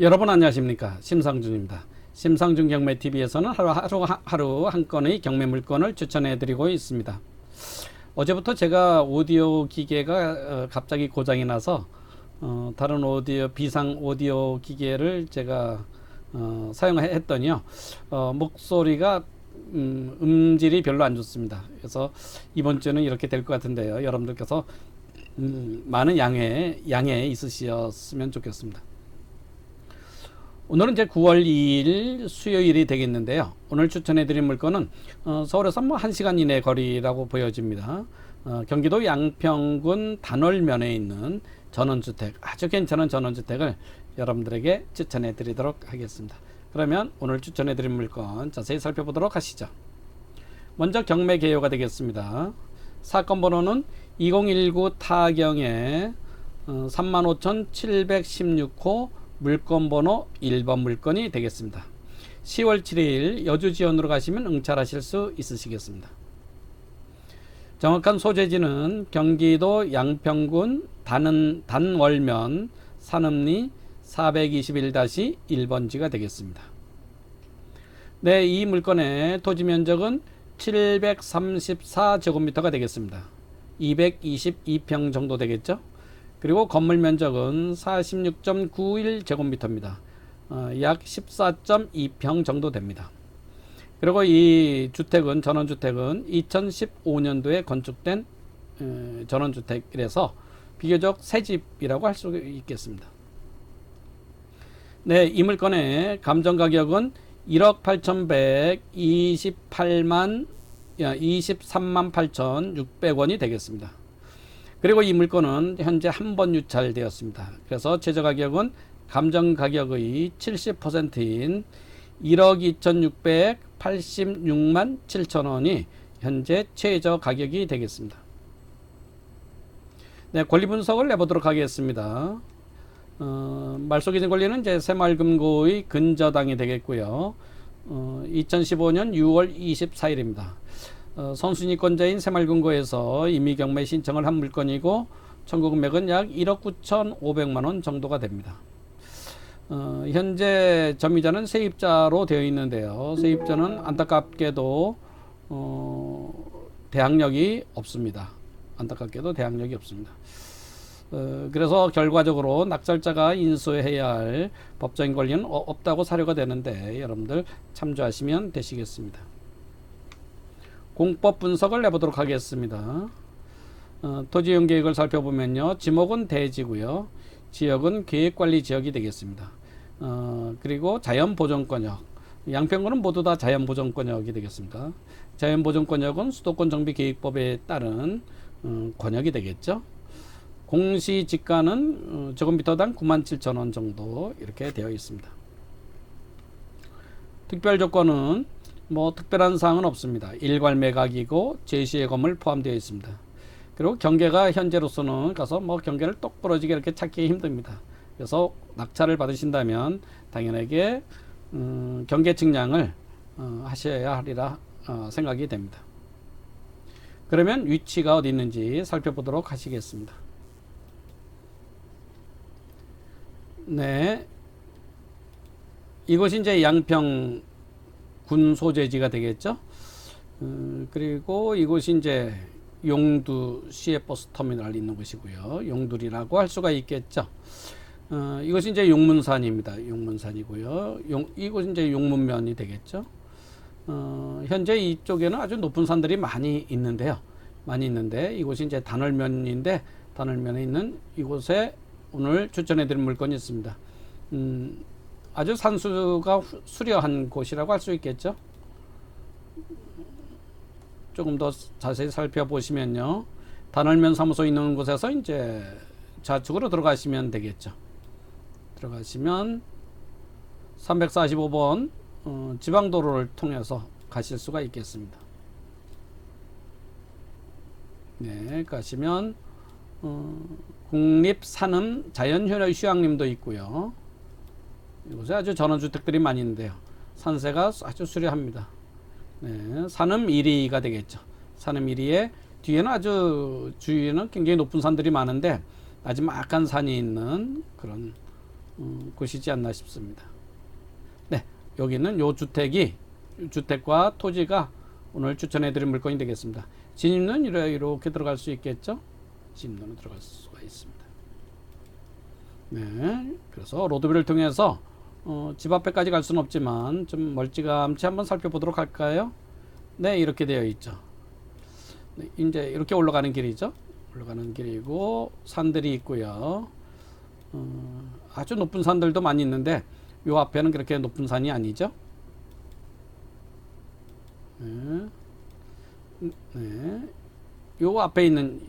여러분 안녕하십니까 심상준입니다. 심상준 경매TV에서는 하루, 하루, 하루 한 건의 경매 물건을 추천해 드리고 있습니다. 어제부터 제가 오디오 기계가 어, 갑자기 고장이 나서 어, 다른 오디오 비상 오디오 기계를 제가 어, 사용했더니요 어, 목소리가 음, 음질이 별로 안 좋습니다. 그래서 이번 주는 이렇게 될 것 같은데요. 여러분들께서 음, 많은 양해 양해 있으셨으면 좋겠습니다. 오늘은 이제 9월 2일 수요일이 되겠는데요. 오늘 추천해드린 물건은 어, 서울에서 뭐 1시간 이내 거리라고 보여집니다. 어, 경기도 양평군 단월면에 있는 전원주택, 아주 괜찮은 전원주택을 여러분들에게 추천해드리도록 하겠습니다. 그러면 오늘 추천해드린 물건 자세히 살펴보도록 하시죠. 먼저 경매 개요가 되겠습니다. 사건 번호는 2019 타경에 어, 35,716호 물건 번호 1번 물건이 되겠습니다. 10월 7일 여주 지원으로 가시면 응찰하실 수 있으시겠습니다. 정확한 소재지는 경기도 양평군 단, 단월면 산읍리 421-1번지가 되겠습니다. 네, 이 물건의 토지 면적은 734제곱미터가 되겠습니다. 222평 정도 되겠죠? 그리고 건물 면적은 46.91제곱미터입니다. 어, 약 14.2평 정도 됩니다. 그리고 이 주택은 전원주택은 2015년도에 건축된 에, 전원주택이라서 비교적 새 집이라고 할 수 있겠습니다. 네, 이 물건의 감정 가격은 1억 8,128만 23만 8,600원이 되겠습니다. 그리고 이 물건은 현재 한 번 유찰되었습니다. 그래서 최저 가격은 감정 가격의 70%인 1억 2,686만 7천 원이 현재 최저 가격이 되겠습니다. 네, 권리 분석을 해보도록 하겠습니다. 어, 말소기준 권리는 이제 새마을금고의 근저당이 되겠고요. 어, 2015년 6월 24일입니다. 어, 선순위권자인 새마을금고에서 임의경매 신청을 한 물건이고 청구 금액은 약 1억 9,500만 원 정도가 됩니다. 어, 현재 점유자는 세입자로 되어 있는데요. 세입자는 안타깝게도 어, 대항력이 없습니다. 안타깝게도 대항력이 없습니다. 어, 그래서 결과적으로 낙찰자가 인수해야 할 법적인 권리는 어, 없다고 사료가 되는데 여러분들 참조하시면 되시겠습니다. 공법 분석을 내보도록 하겠습니다. 어, 토지용 계획을 살펴보면요. 지목은 대지고요. 지역은 계획관리 지역이 되겠습니다. 어, 그리고 자연보존권역. 양평구는 모두 다 자연보존권역이 되겠습니다. 자연보존권역은 수도권 정비계획법에 따른 어, 권역이 되겠죠. 공시지가는 어, 제곱미터당 9만 7천 원 정도 이렇게 되어 있습니다. 특별 조건은 뭐 특별한 사항은 없습니다. 일괄 매각이고 제시예금을 포함되어 있습니다. 그리고 경계가 현재로서는 가서 뭐 경계를 똑 부러지게 이렇게 찾기 힘듭니다. 그래서 낙찰을 받으신다면 당연하게 음, 경계 측량을 어, 하셔야 하리라 어, 생각이 됩니다. 그러면 위치가 어디 있는지 살펴보도록 하시겠습니다. 네. 이곳이 이제 양평 군 소재지가 되겠죠. 음, 그리고 이곳이 이제 용두 시외버스 터미널 있는 곳이고요. 용두리라고 할 수가 있겠죠. 어, 이것이 이제 용문산입니다. 용문산이고요. 용, 이곳이 이제 용문면이 되겠죠. 어, 현재 이쪽에는 아주 높은 산들이 많이 있는데요. 많이 있는데 이곳이 이제 단월면인데 단월면에 있는 이곳에 오늘 추천해드릴 물건이 있습니다. 음, 아주 산수가 수려한 곳이라고 할 수 있겠죠. 조금 더 자세히 살펴보시면요. 단월면 사무소 있는 곳에서 이제 좌측으로 들어가시면 되겠죠. 들어가시면 345번 어, 지방도로를 통해서 가실 수가 있겠습니다. 네, 가시면 어, 국립산음 자연휴양 휴양림도 있고요. 이곳에 아주 전원주택들이 많이 있는데요. 산세가 아주 수려합니다. 네, 산음 1위가 되겠죠. 산음 1위에 뒤에는 아주 주위에는 굉장히 높은 산들이 많은데 마지막한 산이 있는 그런 음, 곳이지 않나 싶습니다. 네, 여기는 요 주택이 주택과 토지가 오늘 추천해드린 물건이 되겠습니다. 진입로는 이렇게 들어갈 수 있겠죠? 진입로는 들어갈 수가 있습니다. 네, 그래서 로드뷰를 통해서 어, 집 앞에까지 갈 수는 없지만 좀 멀찌감치 한번 살펴보도록 할까요? 네, 이렇게 되어 있죠. 네, 이제 이렇게 올라가는 길이죠. 올라가는 길이고 산들이 있고요. 어, 아주 높은 산들도 많이 있는데 요 앞에는 그렇게 높은 산이 아니죠. 네. 네. 요 앞에 있는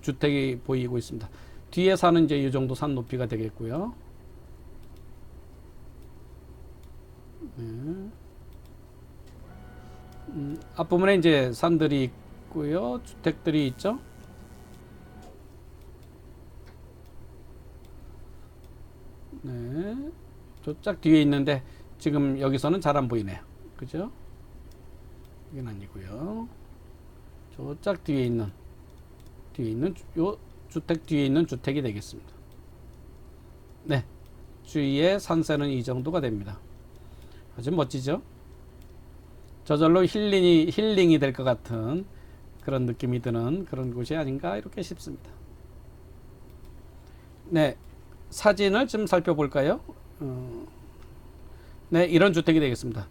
주택이 보이고 있습니다. 뒤에 사는 이제 이 정도 산 높이가 되겠고요. 네. 음, 앞부분에 이제 산들이 있고요. 주택들이 있죠. 네. 저짝 뒤에 있는데 지금 여기서는 잘 안 보이네요. 그죠? 이건 아니고요. 저짝 뒤에 있는 뒤에 있는 주- 요 주택 뒤에 있는 주택이 되겠습니다. 네. 주위의 산세는 이 정도가 됩니다. 아주 멋지죠? 저절로 힐링이 힐링이 될 것 같은 그런 느낌이 드는 그런 곳이 아닌가 이렇게 싶습니다. 네, 사진을 좀 살펴볼까요? 어, 네, 이런 주택이 되겠습니다.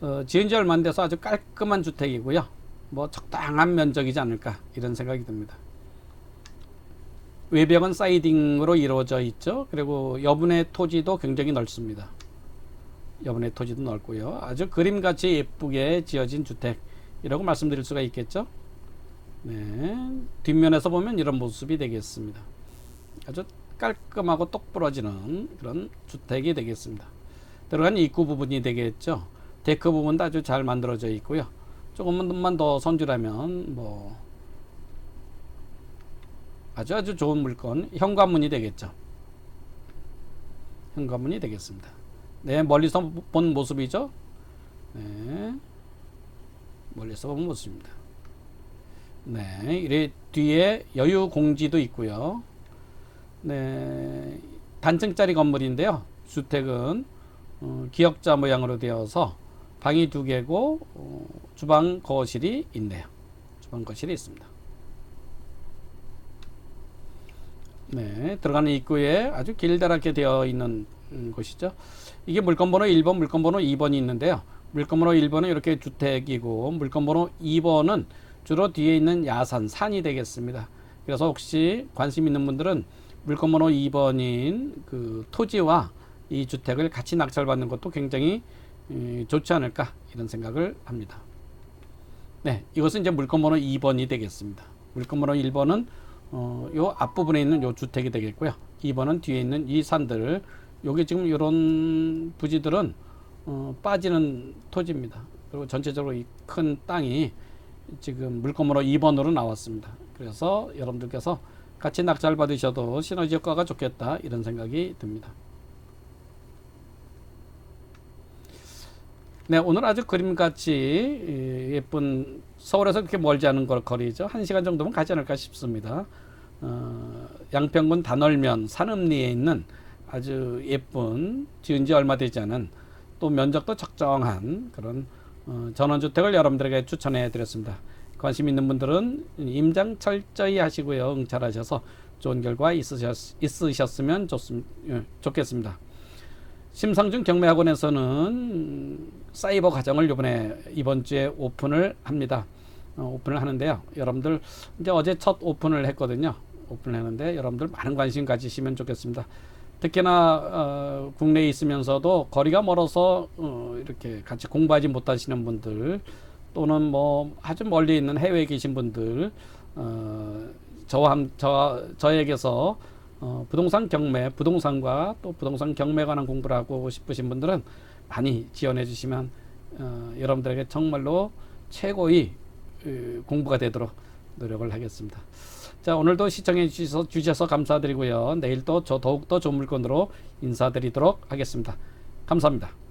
어, 지은 지 얼마 안 돼서 아주 깔끔한 주택이고요. 뭐 적당한 면적이지 않을까 이런 생각이 듭니다. 외벽은 사이딩으로 이루어져 있죠. 그리고 여분의 토지도 굉장히 넓습니다. 여분의 토지도 넓고요. 아주 그림같이 예쁘게 지어진 주택이라고 말씀드릴 수가 있겠죠. 네, 뒷면에서 보면 이런 모습이 되겠습니다. 아주 깔끔하고 똑 부러지는 그런 주택이 되겠습니다. 들어간 입구 부분이 되겠죠. 데크 부분도 아주 잘 만들어져 있고요. 조금만 더 손질하면 뭐 아주 아주 좋은 물건 현관문이 되겠죠. 현관문이 되겠습니다. 네, 멀리서 본 모습이죠. 네, 멀리서 본 모습입니다. 네, 이래 뒤에 여유 공지도 있고요. 네, 단층짜리 건물인데요. 주택은 어, 기역자 모양으로 되어서 방이 두 개고 어, 주방 거실이 있네요. 주방 거실이 있습니다. 네, 들어가는 입구에 아주 길다랗게 되어 있는 음, 곳이죠. 이게 물건번호 1번, 물건번호 2번이 있는데요. 물건번호 1번은 이렇게 주택이고 물건번호 2번은 주로 뒤에 있는 야산, 산이 되겠습니다. 그래서 혹시 관심 있는 분들은 물건번호 2번인 그 토지와 이 주택을 같이 낙찰받는 것도 굉장히 음, 좋지 않을까 이런 생각을 합니다. 네, 이것은 이제 물건번호 2번이 되겠습니다. 물건번호 1번은 어, 요 앞부분에 있는 요 주택이 되겠고요. 2번은 뒤에 있는 이 산들. 요게 지금 이런 부지들은 어, 빠지는 토지입니다. 그리고 전체적으로 이 큰 땅이 지금 물건번호 2번으로 나왔습니다. 그래서 여러분들께서 같이 낙찰 받으셔도 시너지 효과가 좋겠다 이런 생각이 듭니다. 네, 오늘 아주 그림같이 예쁜 서울에서 그렇게 멀지 않은 걸 거리죠. 한 시간 정도면 가지 않을까 싶습니다. 어, 양평군 단월면 산읍리에 있는 아주 예쁜 지은 지 얼마 되지 않은 또 면적도 적정한 그런 어, 전원주택을 여러분들에게 추천해 드렸습니다. 관심 있는 분들은 임장 철저히 하시고요. 응찰하셔서 좋은 결과 있으셨, 있으셨으면 좋습, 예, 좋겠습니다. 심상중 경매학원에서는 사이버 과정을 이번에 이번 주에 오픈을 합니다. 어, 오픈을 하는데요. 여러분들 이제 어제 첫 오픈을 했거든요. 오픈을 했는데 여러분들 많은 관심 가지시면 좋겠습니다. 특히나 어, 국내에 있으면서도 거리가 멀어서 어, 이렇게 같이 공부하지 못하시는 분들 또는 뭐 아주 멀리 있는 해외에 계신 분들 어, 저와 함, 저, 저에게서 어, 부동산 경매, 부동산과 또 부동산 경매 관한 공부를 하고 싶으신 분들은 많이 지원해 주시면 어, 여러분들에게 정말로 최고의 어, 공부가 되도록 노력을 하겠습니다. 자, 오늘도 시청해 주셔서, 주셔서 감사드리고요. 내일 또 저 더욱더 좋은 물건으로 인사드리도록 하겠습니다. 감사합니다.